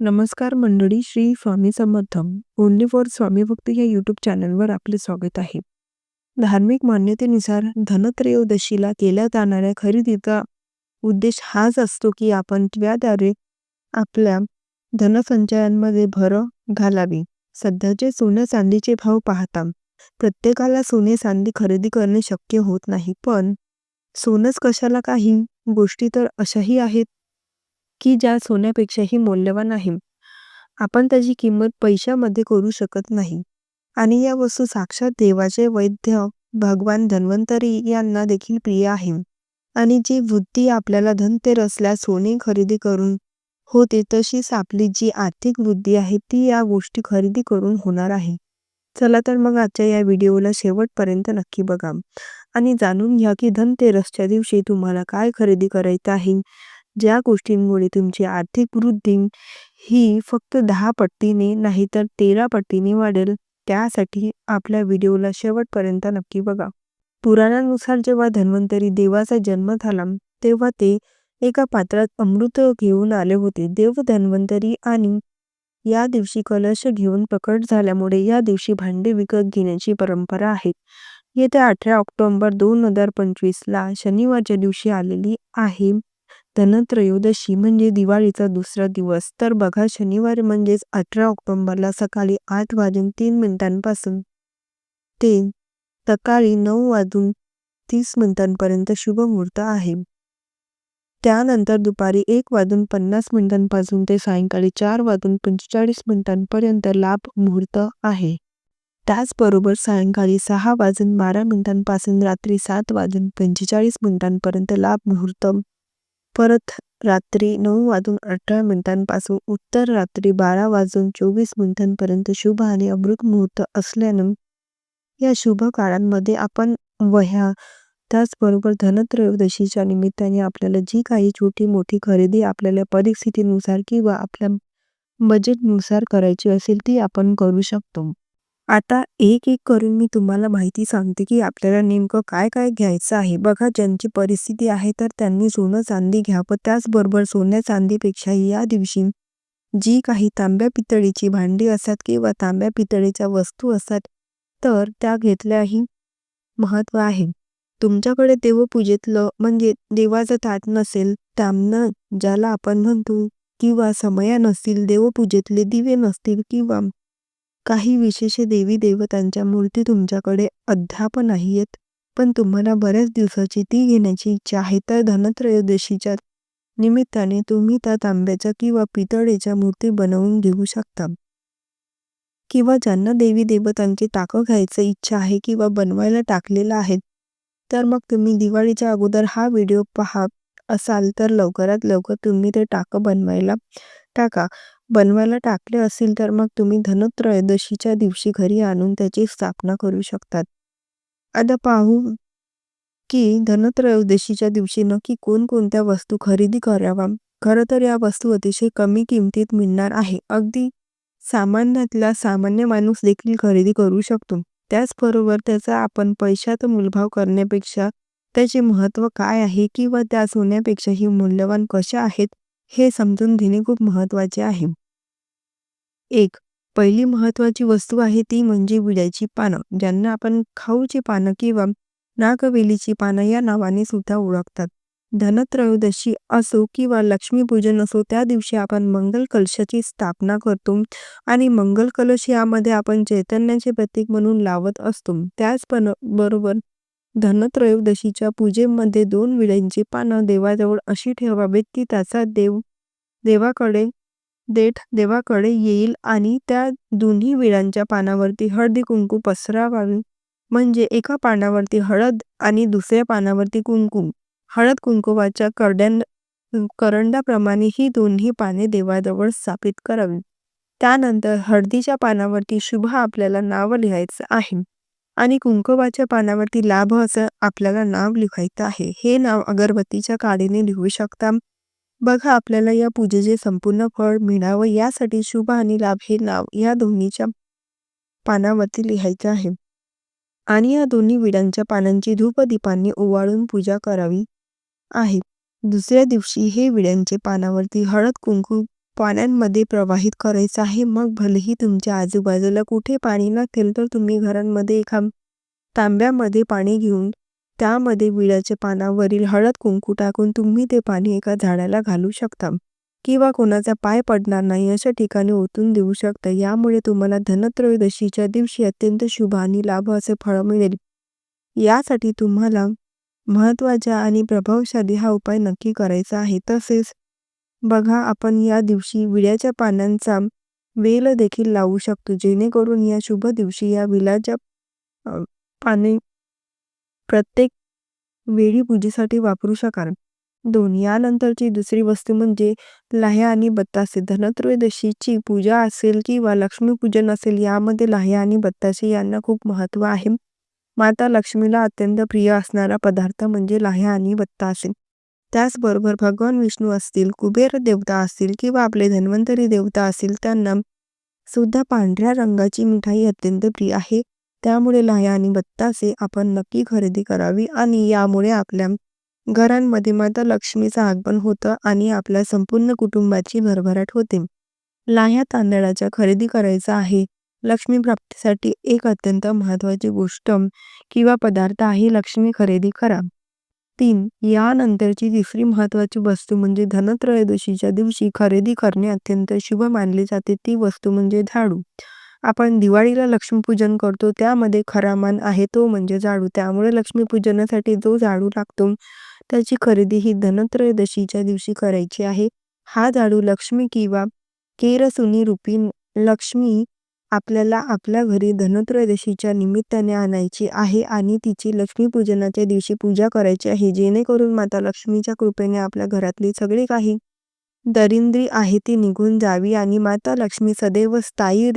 नमस्कार मंडळी Shri Swami Samarth only for Swami Bhakti या यूट्यूब चॅनलवर आपले स्वागत आहे. धार्मिक मान्यतेनुसार धनत्रयोदशीला केल्या जाणाऱ्या खरेदीचा उद्देश हाच असतो की आपण त्याद्वारे आपल्या धनसंचयांमध्ये भर घालावी. सध्याचे सोने चांदीचे भाव पाहता प्रत्येकाला सोने चांदी खरेदी करणे शक्य होत नाही पण सोनंच कशाला काही? गोष्टी तर अशाही आहेत. की ज्या सोन्यापेक्षाही मौल्यवान आहे. आपण त्याची किंमत पैशामध्ये करू शकत नाही. आणि या वस्तू साक्षात देवाचे वैद्य भगवान धन्वंतरी यांना देखील प्रिय आहे. आणि जी वृत्ती आपल्याला धनतेरसला सोने खरेदी करून होते तशीच आपली जी आर्थिक वृद्धी आहे ती या गोष्टी खरेदी करून होणार आहे. चला तर मग आजच्या या व्हिडिओला शेवटपर्यंत नक्की बघा. आणि जाणून घ्या की धनतेरसच्या दिवशी तुम्हाला काय खरेदी करायचं आहे. ज्या गोष्टींमुळे तुमची आर्थिक वृद्धी ही फक्त दहा पट्टीने नाही तर तेरा पट्टीने वाढेल त्यासाठी आपल्या व्हिडिओला शेवटपर्यंत नक्की बघा. पुराणानुसार जेव्हा धन्वंतरी देवाचा जन्म झाला तेव्हा ते एका पात्रात अमृत घेऊन आले होते. देव धन्वंतरी आणि या दिवशी कलश घेऊन प्रकट झाल्यामुळे या दिवशी भांडे विकत घेण्याची परंपरा आहे. येत्या अठरा ऑक्टोबर दोन हजार पंचवीसला शनिवारच्या दिवशी आलेली आहे. धनत्रयोदशी म्हणजे दिवाळीचा दुसरा दिवस. तर बघा शनिवार म्हणजेच अठरा ऑक्टोबरला सकाळी आठ वाजून तीन मिनिटांपासून ते सकाळी नऊ वाजून तीस मिनिटांपर्यंत शुभ मुहूर्त आहे. त्यानंतर दुपारी एक वाजून पन्नास मिनिटांपासून ते सायंकाळी चार वाजून पंचेचाळीस मिनिटांपर्यंत लाभ मुहूर्त आहे. त्याचबरोबर सायंकाळी सहा वाजून बारा मिनिटांपासून रात्री सात वाजून पंचेचाळीस मिनिटांपर्यंत लाभ मुहूर्त परत रात्री नऊ वाजून अठरा मिनिटांपासून उत्तर रात्री बारा वाजून चोवीस मिनिटांपर्यंत शुभ आणि अमृत मुहूर्त असल्यानं या शुभ काळांमध्ये आपण वह्या त्याचबरोबर धनत्रयोदशीच्या निमित्ताने आपल्याला जी काही छोटी मोठी खरेदी आपल्याला परिस्थितीनुसार किंवा आपल्या बजेटनुसार करायची असेल ती आपण करू शकतो. आता एक एक करून मी तुम्हाला माहिती सांगते की आपल्याला नेमकं काय काय घ्यायचं आहे बघा ज्यांची परिस्थिती आहे तर त्यांनी सोनं चांदी घ्या. पण त्याचबरोबर सोन्या चांदीपेक्षा या दिवशी जी काही तांब्या पितळीची भांडी असतात किंवा तांब्या पितळीच्या वस्तू असतात तर त्या घेतल्याही महत्त्व आहे तुमच्याकडे देवपूजेतलं म्हणजे देवाचं ताट नसेल तामनं ज्याला आपण म्हणतो किंवा समया नसतील देवपूजेतले दिवे नसतील किंवा काही विशेष देवी देवतांच्या मूर्ती तुमच्याकडे अद्याप नाही आहेत पण तुम्हाला बऱ्याच दिवसाची ती घेण्याची इच्छा आहे तर धनत्रयोदशीच्या निमित्ताने तुम्ही त्या तांब्याच्या किंवा पितळेच्या मूर्ती बनवून घेऊ शकता. किंवा ज्यांना देवी देवतांची टाकं घ्यायचं इच्छा आहे किंवा बनवायला टाकलेलं आहे तर मग तुम्ही दिवाळीच्या अगोदर हा व्हिडिओ पहा असाल तर लवकरात लवकर तुम्ही ते टाकं बनवायला टाका. बनवायला टाकले असेल तर मग तुम्ही धनत्रयोदशीच्या दिवशी घरी आणून त्याची स्थापना करू शकतात. आता पाहू की धनत्रयोदशीच्या दिवशी नक्की कोणकोणत्या वस्तू खरेदी कराव्या खरं तर या वस्तू अतिशय कमी किमतीत मिळणार आहे. अगदी सामान्यातला सामान्य माणूस देखील खरेदी करू शकतो. त्याचबरोबर त्याचा आपण पैशात मूलभाव करण्यापेक्षा त्याचे महत्त्व काय आहे किंवा त्या सोन्यापेक्षाही मूल्यवान कशा आहेत हे समजून घेणे खूप महत्त्वाचे आहे. एक पहिली महत्त्वाची वस्तू आहे ती म्हणजे विड्याची पानं ज्यांना आपण खाऊची पानं किंवा नागवेलीची पानं या नावाने सुद्धा ओळखतात. धनत्रयोदशी असो किंवा लक्ष्मीपूजन असो त्या दिवशी आपण मंगल कलशाची स्थापना करतो आणि मंगल कलश यामध्ये आपण चैतन्याचे प्रतीक म्हणून लावत असतो. त्याचबरोबर बरोबर धनत्रयोदशीच्या पूजेमध्ये दोन विड्यांची पानं देवाजवळ अशी ठेवावीत की त्याचा देव देवाकडे देठ देवाकडे येईल आणि त्या दोन्ही विड्यांच्या पानावरती हळदी कुंकू पसरावावी. म्हणजे एका पानावरती हळद आणि दुसऱ्या पानावरती कुंकू. हळद कुंकुवाच्या करड्यां करंडाप्रमाणे ही दोन्ही पाने देवाजवळ स्थापित करावी. त्यानंतर हळदीच्या पानावरती शुभ आपल्याला नाव लिहायचं आहे. आणि कुंकुवाच्या पानावरती लाभ असं आपल्याला नाव लिहायचं आहे. हे नाव अगरबत्तीच्या काडीने लिहू शकता. बघा आपल्याला या पूजेचे संपूर्ण फळ मिळावं यासाठी शुभ आणि लाभ हे नाव या दोन्हीच्या पानावरती लिहायचं आहे. आणि या दोन्ही विडांच्या पानांची धूपदीपांनी ओवाळून पूजा करावी आहे. दुसऱ्या दिवशी हे विड्यांचे पानावरती हळद कुंकू पाण्यांमध्ये प्रवाहित करायचं आहे. मग भलेही तुमच्या आजूबाजूला कुठे पाणी नसेल तर तुम्ही घरांमध्ये एका तांब्यामध्ये पाणी घेऊन त्यामध्ये विड्याच्या पानावरील हळद कुंकू टाकून तुम्ही ते पाणी एका झाडाला घालू शकता किंवा कोणाचा पाय पडणार नाही अशा ठिकाणी ओतून देऊ शकता. यामुळे तुम्हाला धनत्रयोदशीच्या दिवशी अत्यंत शुभ आणि लाभ असे फळ मिळेल. यासाठी तुम्हाला महत्त्वाचा आणि प्रभावशाली हा उपाय नक्की करायचा आहे. तसेच बघा आपण या दिवशी विड्याच्या पानांचा वेल देखील लावू शकतो जेणेकरून या शुभ दिवशी या विलाच्या पाने प्रत्येक वेळी पूजेसाठी वापरू शकाल. दोन यानंतरची दुसरी वस्तू म्हणजे लाह्या आणि बत्तासे धनत्रयोदशीची पूजा असेल किंवा लक्ष्मीपूजन असेल यामध्ये लाह्या आणि बत्तासे यांना खूप महत्त्व आहे. माता लक्ष्मीला अत्यंत प्रिय असणारा पदार्थ म्हणजे लाह्या आणि बत्तासे त्याचबरोबर भगवान विष्णू असतील कुबेर देवता असतील किंवा आपले धन्वंतरी देवता असतील त्यांना सुद्धा पांढऱ्या रंगाची मिठाई अत्यंत प्रिय आहे. त्यामुळे लाह्या आणि बत्तासे आपण नक्की खरेदी करावी आणि यामुळे आपल्या घरांमध्ये माता लक्ष्मीचं आगमन होतं आणि आपल्या संपूर्ण कुटुंबाची भरभराट होते. लाह्या तांदळाच्या खरेदी करायचा आहे. लक्ष्मी प्राप्तीसाठी एक अत्यंत महत्वाची गोष्ट किंवा पदार्थ आहे लक्ष्मी खरेदी करा. तीन यानंतरची तिसरी महत्वाची वस्तू म्हणजे धनत्रयोदशीच्या दिवशी खरेदी करणे अत्यंत शुभ मानले जाते. ती वस्तू म्हणजे झाडू. आपण दिवाळीला लक्ष्मीपूजन करतो त्यामध्ये खरा मान आहे तो म्हणजे झाडू. त्यामुळे लक्ष्मीपूजनासाठी जो झाडू लागतो त्याची खरेदी ही धनत्रयोदशीच्या दिवशी करायची आहे. हा झाडू लक्ष्मी किंवा केरसुनी रूपी लक्ष्मी आपल्याला आपल्या घरी धनत्रयोदशीच्या निमित्ताने आणायची आहे आणि तिची लक्ष्मीपूजनाच्या दिवशी पूजा करायची आहे जेणेकरून माता लक्ष्मीच्या कृपेने आपल्या घरातली सगळी काही दरिंद्री आहे ती निघून जावी आणि माता लक्ष्मी सदैव स्थायी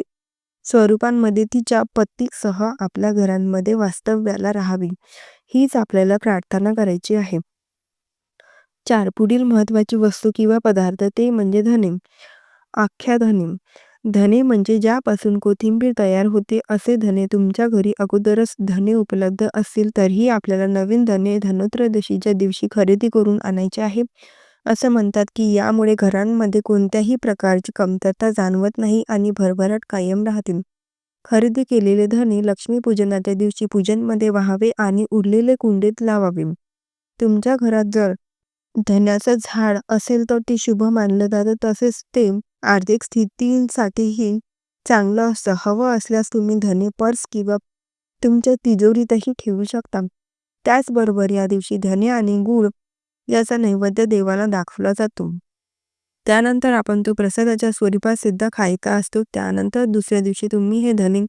स्वरूपांमध्ये तिच्या पत्तीसह आपल्या घरांमध्ये वास्तव्याला राहावी हीच आपल्याला प्रार्थना करायची आहे. चार पुढील महत्वाची वस्तू किंवा पदार्थ ते म्हणजे धने. आख्या धने. धने म्हणजे ज्यापासून कोथिंबीर तयार होते असे धने तुमच्या घरी अगोदरच धने उपलब्ध असतील तरीही आपल्याला नवीन धने धनोत्रयोदशीच्या दिवशी खरेदी करून आणायचे आहे. असं म्हणतात की यामुळे घरांमध्ये कोणत्याही प्रकारची कमतरता जाणवत नाही आणि भरभराट कायम राहतील. खरेदी केलेले धने लक्ष्मीपूजनाच्या दिवशी पूजनमध्ये व्हावे आणि उरलेले कुंडीत लावावे. तुमच्या घरात जर धन्याचं झाड असेल तर ते शुभ मानलं जातं. तसेच ते आर्थिक स्थितीसाठीही चांगलं असतं. हवं असल्यास तुम्ही धने पर्स किंवा तुमच्या तिजोरीतही ठेवू शकता. त्याचबरोबर या दिवशी धने आणि गूळ याचा नैवेद्य देवाला दाखवला जातो. त्यानंतर आपण तो प्रसादाच्या स्वरूपात सुद्धा खायचा असतो. त्यानंतर दुसऱ्या दिवशी तुम्ही हे धने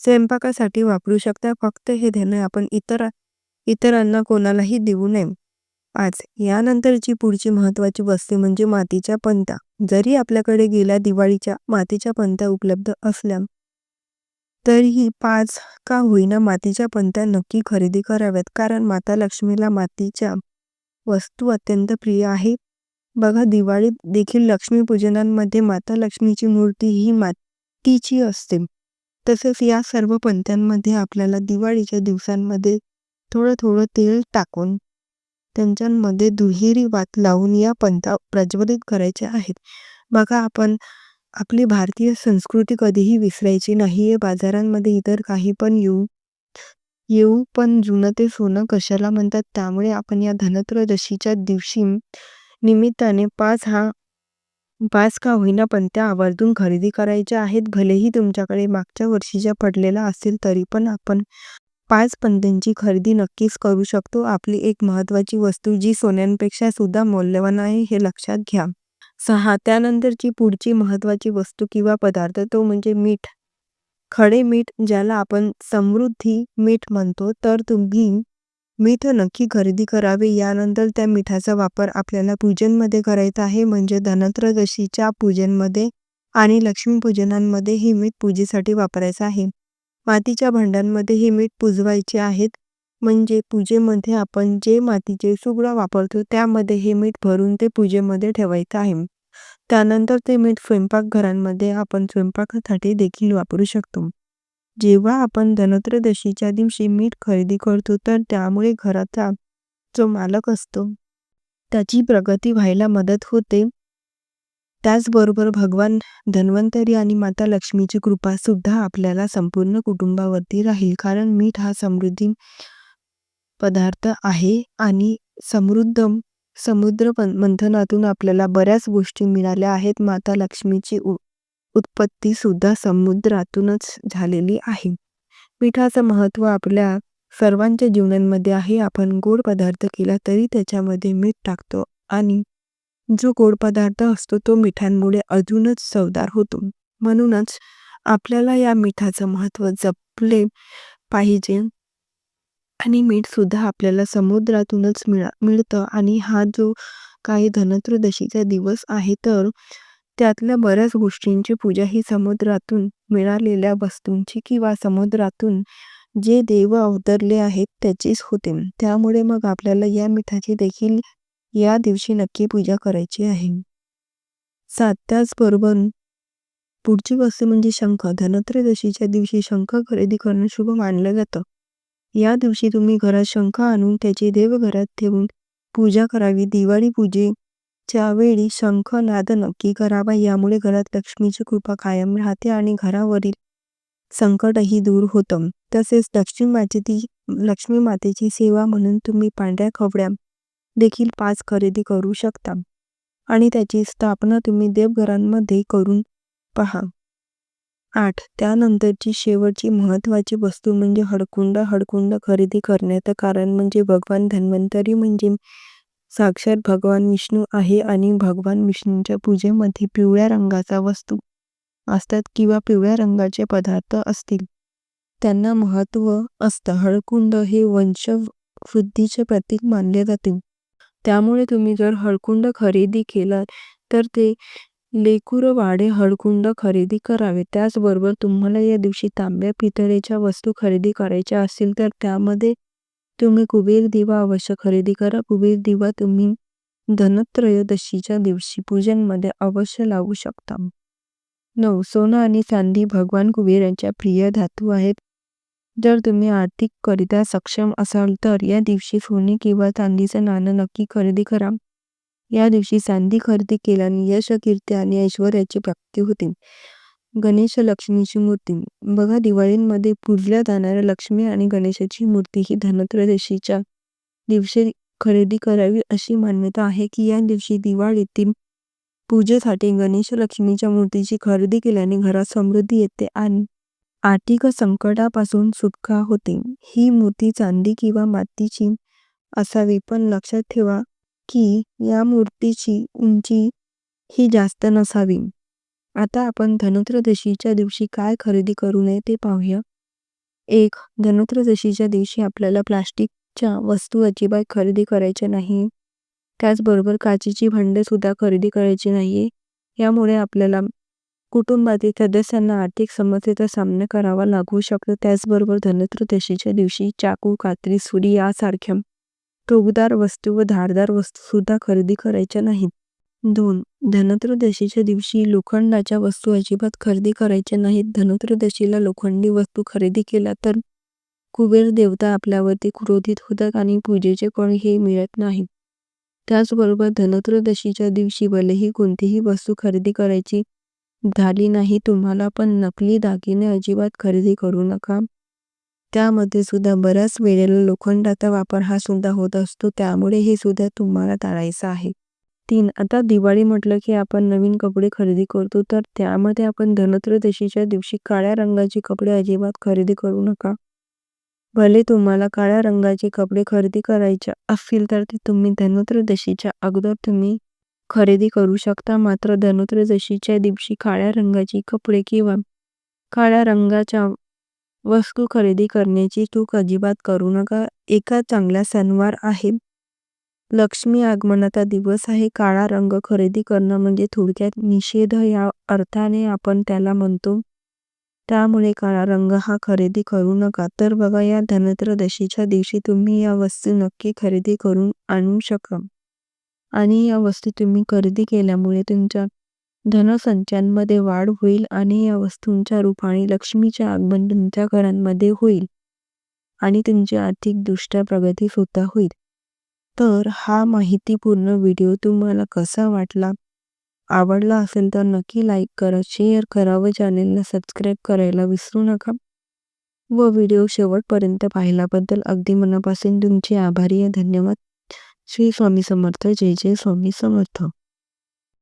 स्वयंपाकासाठी वापरू शकता. फक्त हे धने आपण इतर इतरांना कोणालाही देऊ नये. आज यानंतरची पुढची महत्वाची वस्तू म्हणजे मातीच्या पंत्या जरी आपल्याकडे गेल्या दिवाळीच्या मातीच्या पंत्या उपलब्ध असल्या तरीही पाच का होईना मातीच्या पंत्या नक्की खरेदी कराव्यात. कारण माता लक्ष्मीला मातीच्या वस्तू अत्यंत प्रिय आहे. बघा दिवाळीत देखील लक्ष्मीपूजनांमध्ये माता लक्ष्मीची मूर्ती ही मातीची असते. तसेच या सर्व पंत्यांमध्ये आपल्याला दिवाळीच्या दिवसांमध्ये थोडं थोडं तेल टाकून त्यांच्यामध्ये दुहेरी वात लावून या पंथा प्रज्वलित करायच्या आहेत. बघा आपण आपली भारतीय संस्कृती कधीही विसरायची नाही बाजारांमध्ये इतर काही पण येऊ येऊ पण जुनं ते सोनं कशाला म्हणतात? त्यामुळे आपण या धनत्रयोदशीच्या दिवशी निमित्ताने पाच हा पाच का होईना पण त्या आवर्जून खरेदी करायच्या आहेत. भलेही तुमच्याकडे मागच्या वर्षीच्या पडलेला असेल तरी पण आपण पाच पंत्यांची खरेदी नक्कीच करू शकतो. आपली एक महत्वाची वस्तू जी सोन्यांपेक्षा सुद्धा मौल्यवान आहे हे लक्षात घ्या. सहा त्यानंतरची पुढची महत्वाची वस्तू किंवा पदार्थ तो म्हणजे मीठ. खडे मीठ ज्याला आपण समृद्धी मीठ म्हणतो तर तुम्ही मीठ नक्की खरेदी करावे. यानंतर त्या मिठाचा वापर आपल्याला पूजनमध्ये करायचा आहे. म्हणजे धनत्रयोदशीच्या पूजनमध्ये आणि लक्ष्मीपूजनांमध्ये हे मीठ पूजेसाठी वापरायचं आहे. मातीच्या भांड्यांमध्ये हे मीठ पुजवायचे आहेत. म्हणजे पूजेमध्ये आपण जे मातीचे सुगडा वापरतो त्यामध्ये हे मीठ भरून ते पूजेमध्ये ठेवायचं आहे. त्यानंतर ते मीठ स्वयंपाकघरांमध्ये आपण स्वयंपाकासाठी देखील वापरू शकतो. जेव्हा आपण धनत्रयोदशीच्या दिवशी मीठ खरेदी करतो तर त्यामुळे घराचा जो मालक असतो त्याची प्रगती व्हायला मदत होते. त्याचबरोबर भगवान धन्वंतरी आणि माता लक्ष्मीची कृपा सुद्धा आपल्याला संपूर्ण कुटुंबावरती राहील कारण मीठ हा समृद्धी पदार्थ आहे आणि समृद्ध समुद्र मंथनातून आपल्याला बऱ्याच गोष्टी मिळाल्या आहेत. माता लक्ष्मीची उत्पत्ती सुद्धा समुद्रातूनच झालेली आहे. मिठाचं महत्त्व आपल्या सर्वांच्या जीवनांमध्ये आहे. आपण गोड पदार्थ केला तरी त्याच्यामध्ये मीठ टाकतो आणि जो गोड पदार्थ असतो तो मिठांमुळे अजूनच चवदार होतो. म्हणूनच आपल्याला या मिठाचं महत्त्व जपले पाहिजे. आणि मीठ सुद्धा आपल्याला समुद्रातूनच मिळा मिळतं. आणि हा जो काही धनत्रयोदशीचा दिवस आहे तर त्यातल्या बऱ्याच गोष्टींची पूजा ही समुद्रातून मिळालेल्या वस्तूंची किंवा समुद्रातून जे देव अवतरले आहेत त्याचीच होते. त्यामुळे मग आपल्याला या मिठाची देखील या दिवशी नक्की पूजा करायची आहे. सात त्याचबरोबर पुढची वस्तू म्हणजे शंख. धनत्रयोदशीच्या दिवशी शंख खरेदी करणं शुभ मानलं जातं. या दिवशी तुम्ही घरात शंख आणून त्याची देवघरात ठेवून पूजा करावी. दिवाळी पूजेच्या वेळी शंख नाद नक्की करावा. यामुळे घरात लक्ष्मीची कृपा कायम राहते आणि घरावरील संकटही दूर होतं. तसेच लक्ष्मी मातेची लक्ष्मी मातेची सेवा म्हणून तुम्ही पांढऱ्या खवड्या देखील पाच खरेदी करू शकता. आणि त्याची स्थापना तुम्ही देवघरांमध्ये करून पहा. आठ. त्यानंतरची शेवटची महत्त्वाची वस्तू म्हणजे हडकुंड. हडकुंड खरेदी करण्याचं कारण म्हणजे भगवान धन्वंतरी म्हणजे साक्षात भगवान विष्णू आहे आणि भगवान विष्णूंच्या पूजेमध्ये पिवळ्या रंगाचा वस्तू असतात किंवा पिवळ्या रंगाचे पदार्थ असतील. त्यांना महत्त्व असतं. हळकुंड हे वंशवृद्धीचे प्रतीक मानले जाते. त्यामुळे तुम्ही जर हळकुंड खरेदी केलात तर ते लेकुर वाडे हळकुंड खरेदी करावे. त्याचबरोबर तुम्हाला या दिवशी तांब्या पितळेच्या वस्तू खरेदी करायच्या असतील तर त्यामध्ये तुम्ही कुबेर दिवा अवश्य खरेदी करा. कुबेर दिवा तुम्ही धनत्रयोदशीच्या दिवशी पूजनमध्ये अवश्य लावू शकता. नऊ सोनं आणि चांदी भगवान कुबेर यांच्या प्रिय धातू आहेत. जर तुम्ही आर्थिककरिता सक्षम असाल तर या दिवशी सोने किंवा चांदीचं नाणं नक्की खरेदी करा. या दिवशी चांदी खरेदी केल्याने यश कीर्ती आणि ऐश्वर्याची प्राप्ती होते. गणेश लक्ष्मीची मूर्ती. बघा दिवाळीमध्ये पूजल्या जाणाऱ्या लक्ष्मी आणि गणेशाची मूर्ती ही धनत्रयोदशीच्या दिवशी खरेदी करावी अशी मान्यता आहे की या दिवशी दिवाळीतील पूजेसाठी गणेश लक्ष्मीच्या मूर्तीची खरेदी केल्याने घरात समृद्धी येते आणि आर्थिक संकटापासून सुटका होते. ही मूर्ती चांदी किंवा मातीची असावी पण लक्षात ठेवा की या मूर्तीची उंची ही जास्त नसावी. आता आपण धनत्रयोदशीच्या दिवशी काय खरेदी करू नये ते पाहूया. एक धनत्रयोदशीच्या दिवशी आपल्याला प्लास्टिकच्या वस्तू अजिबात खरेदी करायच्या नाही. त्याचबरोबर काचेची भांडे सुद्धा खरेदी करायची नाही यामुळे आपल्याला कुटुंबातील सदस्यांना आर्थिक समस्येचा सामना करावा लागू शकतो. त्याचबरोबर धनत्रयोदशीच्या दिवशी चाकू कात्री सुरी यासारख्या टोकदार वस्तू व धारदार वस्तू सुद्धा खरेदी करायच्या नाहीत. दोन धनत्रयोदशीच्या दिवशी लोखंडाच्या वस्तू अजिबात खरेदी करायच्या नाहीत. धनत्रयोदशीला लोखंडी वस्तू खरेदी केल्या तर कुबेर देवता आपल्यावरती क्रोधित होतात आणि पूजेचे फळ हे मिळत नाही त्याचबरोबर धनत्रयोदशीच्या दिवशी भलेही कोणतीही वस्तू खरेदी करायची झाली नाही तुम्हाला पण नकली दागिने अजिबात खरेदी करू नका. त्यामध्ये सुद्धा बऱ्याच वेळेला लोखंडाचा वापर हा सुद्धा होत असतो. त्यामुळे हे सुद्धा तुम्हाला टाळायचं आहे. तीन आता दिवाळी म्हटलं की आपण नवीन कपडे खरेदी करतो तर त्यामध्ये आपण धनत्रयोदशीच्या दिवशी काळ्या रंगाचे कपडे अजिबात खरेदी करू नका. भले तुम्हाला काळ्या रंगाचे कपडे खरेदी करायचे असतील तर ते तुम्ही धनत्रयोदशीच्या अगोदर तुम्ही खरेदी करू शकता. मात्र धनत्रयोदशीच्या दिवशी काळ्या रंगाचे कपडे किंवा काळ्या रंगाच्या वस्तू खरेदी करण्याची चूक अजिबात करू नका. एका चांगला सणवार आहे. लक्ष्मी आगमनाचा दिवस आहे. काळा रंग खरेदी करणं म्हणजे थोडक्यात निषेध या अर्थाने आपण त्याला म्हणतो. त्यामुळे काळा रंग हा खरेदी करू नका. तर बघा या धनत्रदशीच्या दिवशी तुम्ही या वस्तू नक्की खरेदी करून आणू शकाल. आणि या वस्तू तुम्ही खरेदी केल्यामुळे तुमच्या धनसंचांमध्ये वाढ होईल आणि या वस्तूंच्या रूपाने लक्ष्मीचे आगमन तुमच्या घरांमध्ये होईल आणि तुमची आर्थिकदृष्ट्या प्रगती सुद्धा होईल. तर हा माहितीपूर्ण व्हिडिओ तुम्हाला कसा वाटला? आवडला असेल तर नक्की लाईक करा शेअर करा व चॅनेलला सबस्क्राईब करायला विसरू नका. व व्हिडिओ शेवटपर्यंत पाहिल्याबद्दल अगदी मनापासून तुमचे आभारी आहे. धन्यवाद. श्री स्वामी समर्थ. जय जय स्वामी समर्थ.